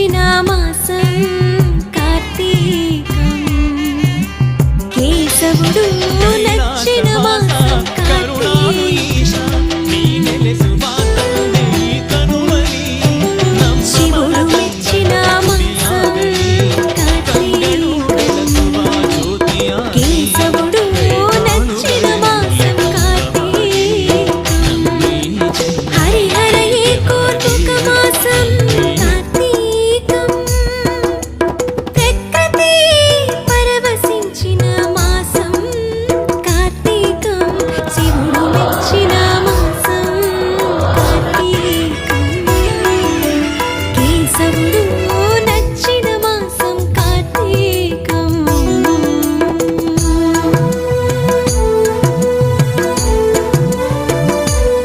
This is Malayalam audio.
దక్షిణామాసం కార్తీకం కేశవుడు i'm sebelum